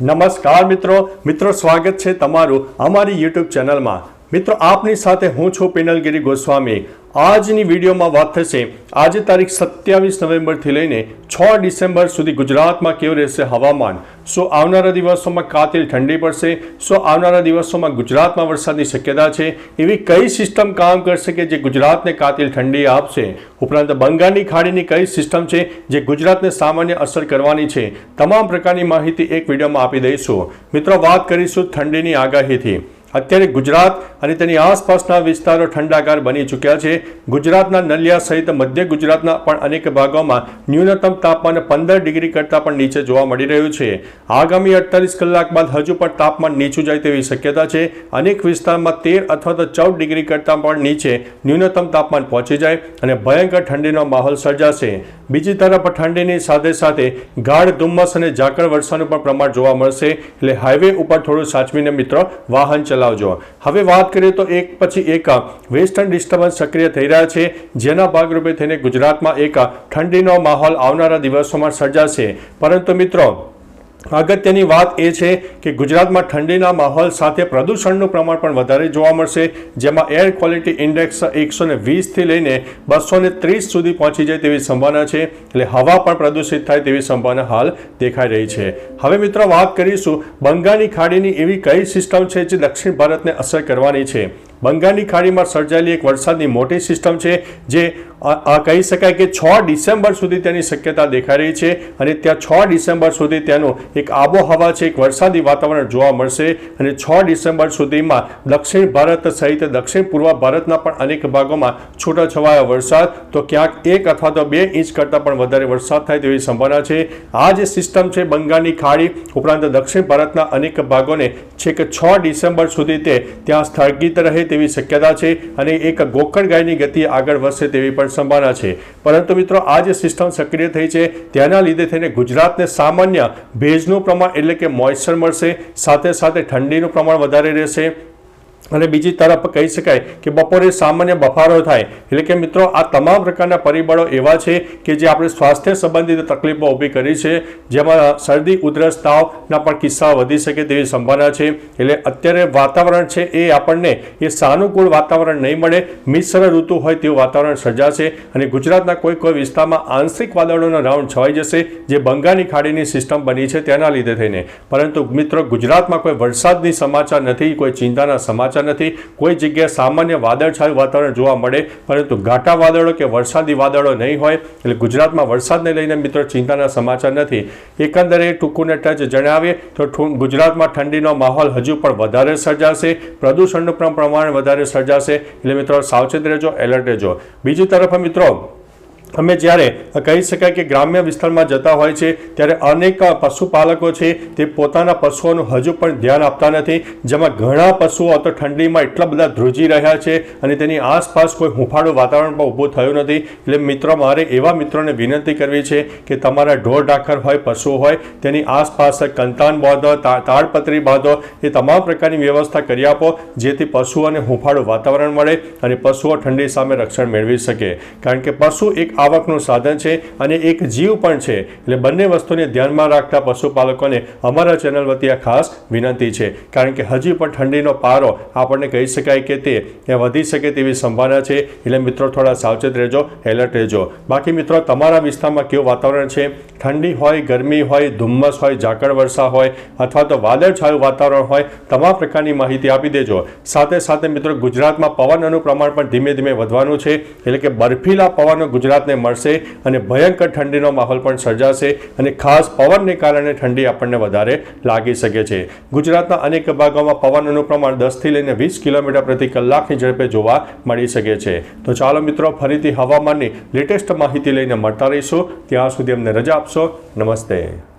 નમસ્કાર મિત્રો. મિત્રો, સ્વાગત છે તમારું અમારી યુટ્યુબ ચેનલમાં. મિત્રો, આપની સાથે હું છું પિનલગીરી ગોસ્વામી. આજની વિડીયોમાં વાત થશે, આજે તારીખ સત્યાવીસ નવેમ્બરથી લઈને છ ડિસેમ્બર સુધી ગુજરાતમાં કેવું રહેશે હવામાન? શું આવનારા દિવસોમાં કાતિલ ઠંડી પડશે? શું આવનારા દિવસોમાં ગુજરાતમાં વરસાદની શક્યતા છે? એવી કઈ સિસ્ટમ કામ કરશે કે જે ગુજરાતને કાતિલ ઠંડી આપશે? ઉપરાંત બંગાળની ખાડીની કઈ સિસ્ટમ છે જે ગુજરાતને સામાન્ય અસર કરવાની છે? તમામ પ્રકારની માહિતી એક વિડીયોમાં આપી દઈશું. મિત્રો, વાત કરીશું ઠંડીની આગાહીથી. અત્યારે ગુજરાત અને તેની આસપાસના વિસ્તારો ઠંડાકાર બની ચૂક્યા છે. ગુજરાતના નલિયા સહિત મધ્ય ગુજરાતના પણ અનેક ભાગોમાં ન્યૂનતમ તાપમાન પંદર ડિગ્રી કરતાં પણ નીચે જોવા મળી રહ્યું છે. આગામી અડતાલીસ કલાક બાદ હજુ પણ તાપમાન નીચું જાય તેવી શક્યતા છે. અનેક વિસ્તારમાં તેર અથવા તો ચૌદ ડિગ્રી કરતાં પણ નીચે ન્યૂનતમ તાપમાન પહોંચી જાય અને ભયંકર ઠંડીનો માહોલ સર્જાશે. બીજી તરફ ઠંડીની સાથે સાથે ગાઢ ધુમ્મસ અને ઝાકળ વરસાદનું પણ પ્રમાણ જોવા મળશે. એટલે હાઈવે ઉપર થોડું સાચવીને મિત્રો વાહન ચલાવજો. હવે વાત કરીએ તો એક પછી એક વેસ્ટર્ન ડિસ્ટર્બન્સ સક્રિય થઈ રહ્યા છે. જેના ભાગરૂપે થઈને ગુજરાતમાં એક ઠંડીનો માહોલ આવનારા દિવસોમાં સર્જાશે. પરંતુ મિત્રો અગત્યની વાત એ છે કે ગુજરાતમાં ઠંડીના માહોલ સાથે પ્રદૂષણનું પ્રમાણ પણ વધારે જોવા મળશે, જેમાં એર ક્વોલિટી ઇન્ડેક્સ એકસો ને વીસથી લઈને બસો ને ત્રીસ સુધી પહોંચી જાય તેવી સંભાવના છે, એટલે હવા પણ પ્રદૂષિત થાય તેવી સંભાવના હાલ દેખાઈ રહી છે. હવે મિત્રો વાત કરીશું બંગાળની ખાડીની એવી કઈ સિસ્ટમ છે જે દક્ષિણ ભારતને અસર કરવાની છે? બંગાળની ખાડીમાં સર્જાયેલી એક વરસાદની મોટી સિસ્ટમ છે, જે આ કહી શકાય કે છ ડિસેમ્બર સુધી તેની શક્યતા દેખાઈ રહી છે અને ત્યાં છ ડિસેમ્બર સુધી તેનું એક આબોહવા છે, એક વરસાદી વાતાવરણ જોવા મળશે અને છ ડિસેમ્બર સુધીમાં દક્ષિણ ભારત સહિત દક્ષિણ પૂર્વ ભારતના પણ અનેક ભાગોમાં છૂટાછવાયા વરસાદ, તો ક્યાંક એક અથવા તો બે ઇંચ કરતાં પણ વધારે વરસાદ થાય તેવી સંભાવના છે. આ જે સિસ્ટમ છે, બંગાળની ખાડી ઉપરાંત દક્ષિણ ભારતના અનેક ભાગોને છેક છ ડિસેમ્બર સુધી તે ત્યાં સ્થગિત રહે તેવી શક્યતા છે અને એક ગોકણ ગાયની ગતિ આગળ વધશે તેવી પણ સંભાવના છે. પરંતુ મિત્રો, આ જે સિસ્ટમ સક્રિય થઈ છે તેના લીધે થઈને ગુજરાતને સામાન્ય ભેજનું પ્રમાણ એટલે કે મોઇશ્ચર મળશે, સાથે સાથે ઠંડીનું પ્રમાણ વધારે રહેશે અને બીજી તરફ કહી શકાય કે બપોરે સામાન્ય બફારો થાય. એટલે કે મિત્રો, આ તમામ પ્રકારના પરિબળો એવા છે કે જે આપણે સ્વાસ્થ્ય સંબંધિત તકલીફો ઊભી કરી છે. જેમાં શરદી, ઉધરસ, તાવના પણ કિસ્સા વધી શકે તેવી સંભાવના છે. એટલે અત્યારે વાતાવરણ છે એ આપણને એ સાનુકૂળ વાતાવરણ નહીં મળે. મિશ્ર ઋતુ હોય તેવું વાતાવરણ સર્જાશે અને ગુજરાતના કોઈ કોઈ વિસ્તારમાં આંશિક વાદળોનો રાઉન્ડ છવાઈ જશે, જે બંગાળની ખાડીની સિસ્ટમ બની છે તેના લીધે થઈને. પરંતુ મિત્રો, ગુજરાતમાં કોઈ વરસાદની સમાચાર નથી, કોઈ ચિંતાના સમાચાર નથી. કોઈ જગ્યાએ સામાન્ય વાદળછાયું વાતાવરણ જોવા મળે, પરંતુ ઘાટા વાદળો કે વરસાદી વાદળો નહીં હોય, એટલે ગુજરાતમાં વરસાદને લઈને મિત્રો ચિંતાના સમાચાર નથી. એકંદરે ટૂંકુને ટચ જણાવીએ તો ગુજરાતમાં ઠંડીનો માહોલ હજુ પણ વધારે સર્જાશે, પ્રદૂષણનું પણ પ્રમાણ વધારે સર્જાશે. એટલે મિત્રો સાવચેત રહેજો, એલર્ટ રહેજો. બીજી તરફ મિત્રો અમે જ્યારે કહી શકાય કે ગ્રામ્ય વિસ્તારમાં જતા હોય છે, ત્યારે અનેક પશુપાલકો છે, તે પોતાના પશુઓનું હજુ પણ ધ્યાન આપતા નથી. જેમાં ઘણા પશુઓ તો ઠંડીમાં એટલા બધા ધ્રુજી રહ્યા છે અને તેની આસપાસ કોઈ હુંફાળું વાતાવરણ પણ ઊભું થયું નથી. એટલે મિત્રો, મારે એવા મિત્રોને વિનંતી કરવી છે કે તમારા ઢોર ઢાખર હોય, પશુ હોય, તેની આસપાસ કંતાન બાંધો તાડપત્રી બાંધો, એ તમામ પ્રકારની વ્યવસ્થા કરી આપો, જેથી પશુઓને હુંફાળું વાતાવરણ મળે અને પશુઓ ઠંડી સામે રક્ષણ મેળવી શકે. કારણ કે પશુ એક આવકનું સાધન છે અને એક જીવ પણ છે. એટલે બંને વસ્તુને ધ્યાનમાં રાખતા પશુપાલકોને અમારા ચેનલ વતી આ ખાસ વિનંતી છે. કારણ કે હજી પણ ઠંડીનો પારો આપણને કહી શકાય કે તે વધી શકે તેવી સંભાવના છે. એટલે મિત્રો થોડા સાવચેત રહેજો, એલર્ટ રહેજો. બાકી મિત્રો, તમારા વિસ્તારમાં કેવું વાતાવરણ છે? ઠંડી હોય, ગરમી હોય, ધુમ્મસ હોય, ઝાકળ વર્ષા હોય અથવા તો વાદળછાયું વાતાવરણ હોય, તમામ પ્રકારની માહિતી આપી દેજો. સાથે સાથે મિત્રો, ગુજરાતમાં પવનનું પ્રમાણ પણ ધીમે ધીમે વધવાનું છે. એટલે કે બર્ફીલા પવનો ગુજરાતને મળશે અને ભયંકર ઠંડીનો માહોલ પણ સર્જાશે અને ખાસ પવનને કારણે ઠંડી આપણને વધારે લાગી શકે છે. ગુજરાતના અનેક ભાગોમાં પવનનું પ્રમાણ દસથી લઈને વીસ કિલોમીટર પ્રતિ કલાકની ઝડપે જોવા મળી શકે છે. તો ચાલો મિત્રો, ફરીથી હવામાનની લેટેસ્ટ માહિતી લઈને મળતા રહીશું. ત્યાં સુધી અમને રજા આપશો. નમસ્તે.